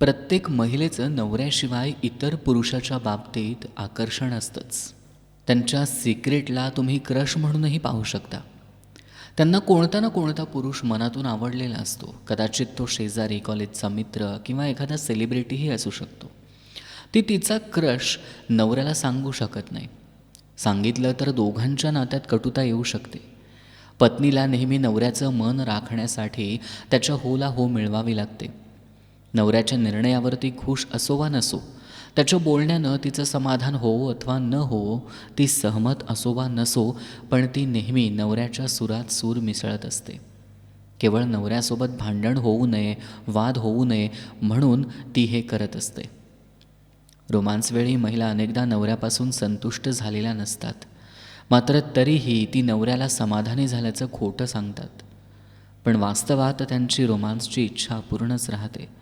प्रत्येक महिलेचं नवऱ्याशिवाय इतर पुरुषाच्या बाबतीत आकर्षण असतंच. त्यांच्या सिक्रेटला तुम्ही क्रश म्हणूनही पाहू शकता. त्यांना कोणता ना कोणता पुरुष मनातून आवडलेला असतो. कदाचित तो शेजारी कॉलेजचा मित्र किंवा एखादा सेलिब्रिटीही असू शकतो. ती तिचा क्रश नवऱ्याला सांगू शकत नाही. सांगितलं तर दोघांच्या नात्यात कटुता येऊ शकते. पत्नीला नेहमी नवऱ्याचं मन राखण्यासाठी त्याच्या होला हो मिळवावी लागते. नवऱ्याच्या निर्णयावर ती खुश असो वा नसो त्याच्या बोलण्यानं तिचं समाधान होवो अथवा न होवो ती सहमत असो वा नसो पण ती नेहमी नवऱ्याच्या सुरात सूर मिसळत असते. केवळ नवऱ्यासोबत भांडण होऊ नये वाद होऊ नये म्हणून ती हे करत असते. रोमांसवेळी महिला अनेकदा नवऱ्यापासून संतुष्ट झालेल्या नसतात. मात्र तरीही ती नवऱ्याला समाधानी झाल्याचं खोटं सांगतात. पण वास्तवात त्यांची रोमांसची इच्छा पूर्णच राहते.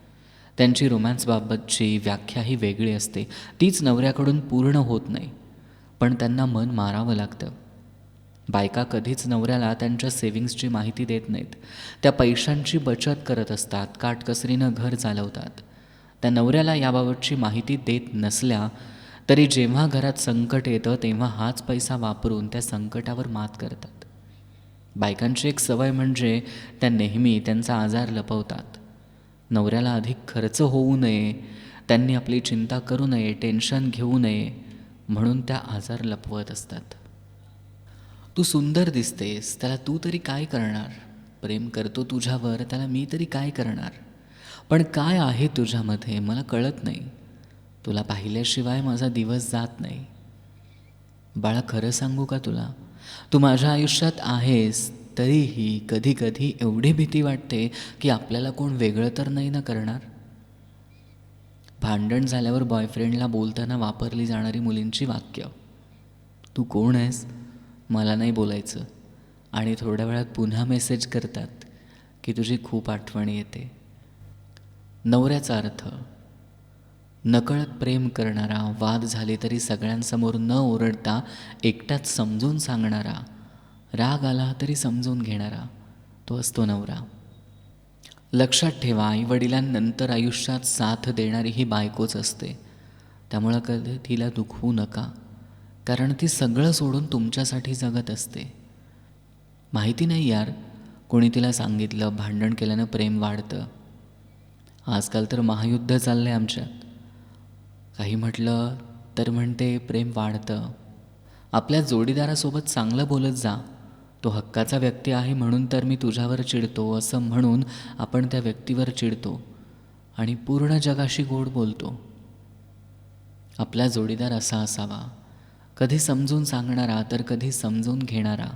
त्यांची रोमॅन्सबाबतची व्याख्याही वेगळी असते. तीच नवऱ्याकडून पूर्ण होत नाही. पण त्यांना मन मारावं लागतं. बायका कधीच नवऱ्याला त्यांच्या सेविंग्सची माहिती देत नाहीत. त्या पैशांची बचत करत असतात काटकसरीनं घर चालवतात. त्या नवऱ्याला याबाबतची माहिती देत नसल्या तरी जेव्हा घरात संकट येतं तेव्हा हाच पैसा वापरून त्या संकटावर मात करतात. बायकांची एक सवय म्हणजे त्या नेहमी त्यांचा आजार लपवतात. नवऱ्याला अधिक खर्च होऊ नये त्यांनी आपली चिंता करू नये टेन्शन घेऊ नये म्हणून त्या आजार लपवत असतात. तू सुंदर दिसतेस त्याला तू तरी काय करणार? प्रेम करतो तुझ्यावर त्याला मी तरी काय करणार? पण काय आहे तुझ्यामध्ये मला कळत नाही. तुला पाहिल्याशिवाय माझा दिवस जात नाही. बाळा खरं सांगू का तुला? तू माझ्या आयुष्यात आहेस तरीही कधी कधी एवढी भीती वाटते की आपल्याला कोण वेगळं तर नाही ना करणार? भांडण झाल्यावर बॉयफ्रेंडला बोलताना वापरली जाणारी मुलींची वाक्य तू कोण आहेस? मला नाही बोलायचं. आणि थोड्या वेळात पुन्हा मेसेज करतात की तुझी खूप आठवण येते. नवऱ्याचा अर्थ नकळत प्रेम करणारा वाद झाले तरी सगळ्यांसमोर न ओरडता एकटाच समजून सांगणारा राग आला तरी समजून घेणारा तो असतो नवरा. लक्षात ठेवा आई वडिलांनंतर आयुष्यात साथ देणारी ही बायकोच असते. त्यामुळं कधी तिला दुखवू नका कारण ती सगळं सोडून तुमच्यासाठी जगत असते. माहिती नाही यार कोणी तिला सांगितलं भांडण केल्यानं प्रेम वाढतं. आजकाल तर महायुद्ध चाललं आहे आमच्यात. काही म्हटलं तर म्हणते प्रेम वाढतं. आपल्या जोडीदारासोबत चांगलं बोलत जा. तो हक्काचा व्यक्ती आहे म्हणून तर मी तुझ्यावर चिडतो असं म्हणून आपण त्या व्यक्तीवर चिडतो आणि पूर्ण जगाशी गोड बोलतो. आपला जोडीदार असा असावा. कधी समजून सांगणारा तर कधी समजून घेणारा.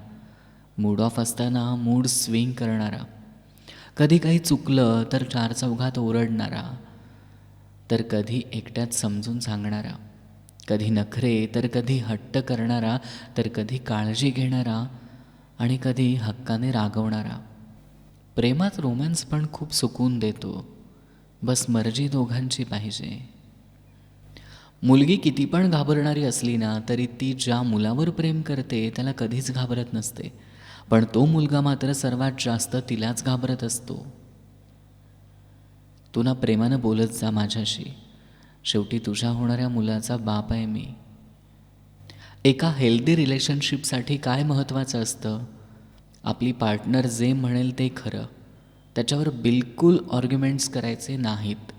मूड ऑफ असताना मूड स्विंग करणारा. कधी काही चुकलं तर चार चौघात ओरडणारा. तर कधी एकट्यात समजून सांगणारा. कधी नखरे तर कधी हट्ट करणारा. तर कधी काळजी घेणारा. आणि कधी हक्काने रागवणारा. प्रेमात रोमॅन्स पण खूप सुकून देतो. बस मर्जी दोघांची पाहिजे. मुलगी किती पण घाबरणारी असली ना तरी ती ज्या मुलावर प्रेम करते त्याला कधीच घाबरत नसते. पण तो मुलगा मात्र सर्वात जास्त तिलाच घाबरत असतो. तू ना प्रेमानं बोलत जा माझ्याशी. शेवटी तुझ्या होणाऱ्या मुलाचा बाप आहे मी. एका हेल्दी रिलेशनशिपसाठी काय महत्त्वाचं असतं? आपली पार्टनर जे म्हणेल ते खरं. त्याच्यावर बिलकुल ऑर्ग्युमेंट्स करायचे नाहीत.